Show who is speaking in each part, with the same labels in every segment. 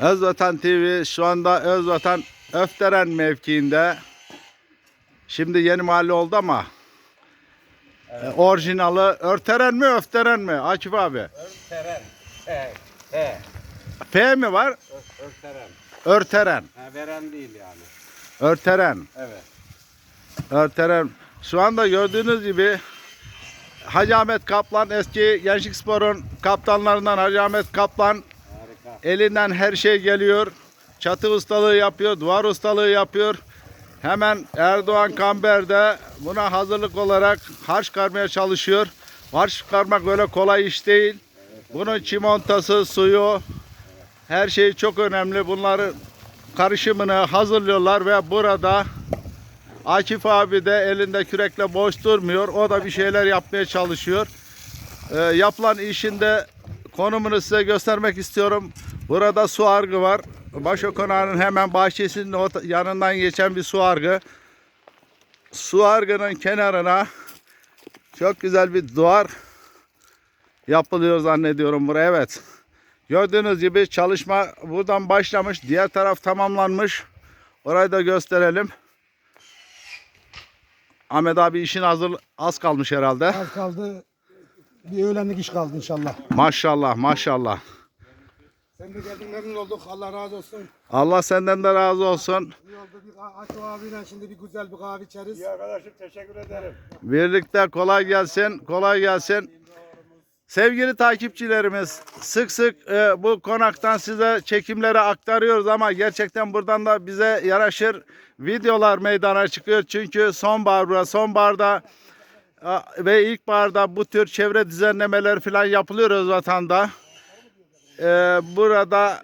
Speaker 1: Özvatan TV şu anda Özvatan Öfteren mevkiinde. Şimdi yeni mahalle oldu ama e, orijinalı Örteren mi Öfteren mi Akif abi?
Speaker 2: Örteren. He. He.
Speaker 1: F mi var?
Speaker 2: Ö- Örteren.
Speaker 1: Örteren.
Speaker 2: Ha, veren değil yani.
Speaker 1: Örteren.
Speaker 2: Evet.
Speaker 1: Örteren. Şu anda gördüğünüz gibi Hacı Ahmet Kaplan eski Gençlik Spor'un kaptanlarından Hacı Ahmet Kaplan
Speaker 2: Harika.
Speaker 1: elinden her şey geliyor. Çatı ustalığı yapıyor, duvar ustalığı yapıyor. Hemen Erdoğan Kamber de buna hazırlık olarak harç çıkarmaya çalışıyor. Harç çıkarmak böyle kolay iş değil. Bunun çimontası, suyu, her şey çok önemli. Bunları karışımını hazırlıyorlar ve burada Akif abi de elinde kürekle boş durmuyor. O da bir şeyler yapmaya çalışıyor. Ee, yapılan işinde konumunu size göstermek istiyorum. Burada su argı var. Başo konağının hemen bahçesinin yanından geçen bir su argı. Su argının kenarına çok güzel bir duvar yapılıyor zannediyorum buraya. Evet. Gördüğünüz gibi çalışma buradan başlamış. Diğer taraf tamamlanmış. Orayı da gösterelim. Ahmet abi işin hazır az kalmış herhalde.
Speaker 3: Az kaldı. Bir öğlenlik iş kaldı inşallah.
Speaker 1: Maşallah maşallah.
Speaker 3: Sen de geldin memnun olduk. Allah razı olsun.
Speaker 1: Allah senden de razı olsun.
Speaker 3: İyi oldu. Bir Aço abiyle şimdi bir güzel bir kahve içeriz.
Speaker 2: arkadaşım teşekkür ederim.
Speaker 1: Birlikte kolay gelsin, kolay gelsin. Sevgili takipçilerimiz, sık sık e, bu konaktan size çekimleri aktarıyoruz ama gerçekten buradan da bize yaraşır videolar meydana çıkıyor. Çünkü sonbahar burası, sonbaharda e, ve ilkbaharda bu tür çevre düzenlemeleri falan yapılıyor Özvatan'da. E, burada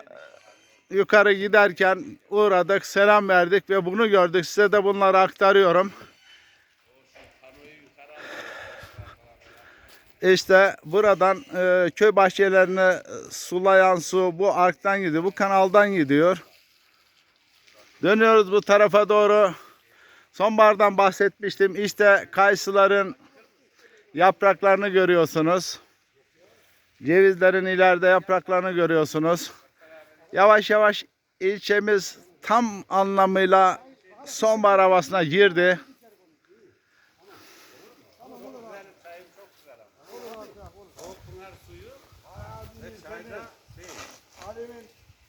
Speaker 1: yukarı giderken uğradık, selam verdik ve bunu gördük. Size de bunları aktarıyorum. İşte buradan e, köy bahçelerini e, sulayan su bu arktan gidiyor, bu kanaldan gidiyor. Dönüyoruz bu tarafa doğru. Sonbahardan bahsetmiştim. İşte kayısıların yapraklarını görüyorsunuz. Cevizlerin ileride yapraklarını görüyorsunuz. Yavaş yavaş ilçemiz tam anlamıyla sonbahar havasına girdi.
Speaker 3: Ali'nin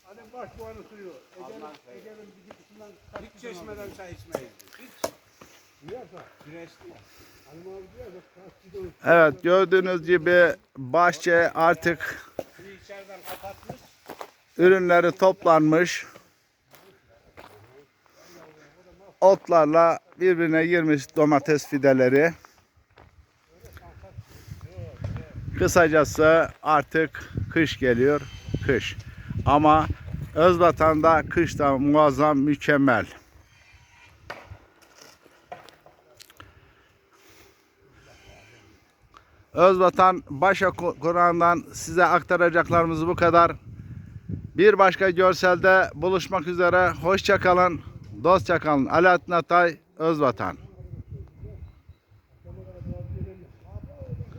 Speaker 3: Ali'nin baş boğanı suyu. Ege'nin Ege'nin bir gitisinden
Speaker 2: Hiç çeşmeden çay içmeyiz. Hiç. Güneşli.
Speaker 3: Halim abi.
Speaker 1: Evet gördüğünüz gibi bahçe artık
Speaker 2: Suyu içeriden kapatmış.
Speaker 1: ürünleri toplanmış. Otlarla birbirine girmiş domates fideleri. Kısacası artık kış geliyor. Kış. Ama Özvatan'da kış da muazzam mükemmel. Özvatan Başa Kur'an'dan size aktaracaklarımız bu kadar. Bir başka görselde buluşmak üzere. Hoşça kalın, dostça kalın. Alaaddin Atay, Özvatan.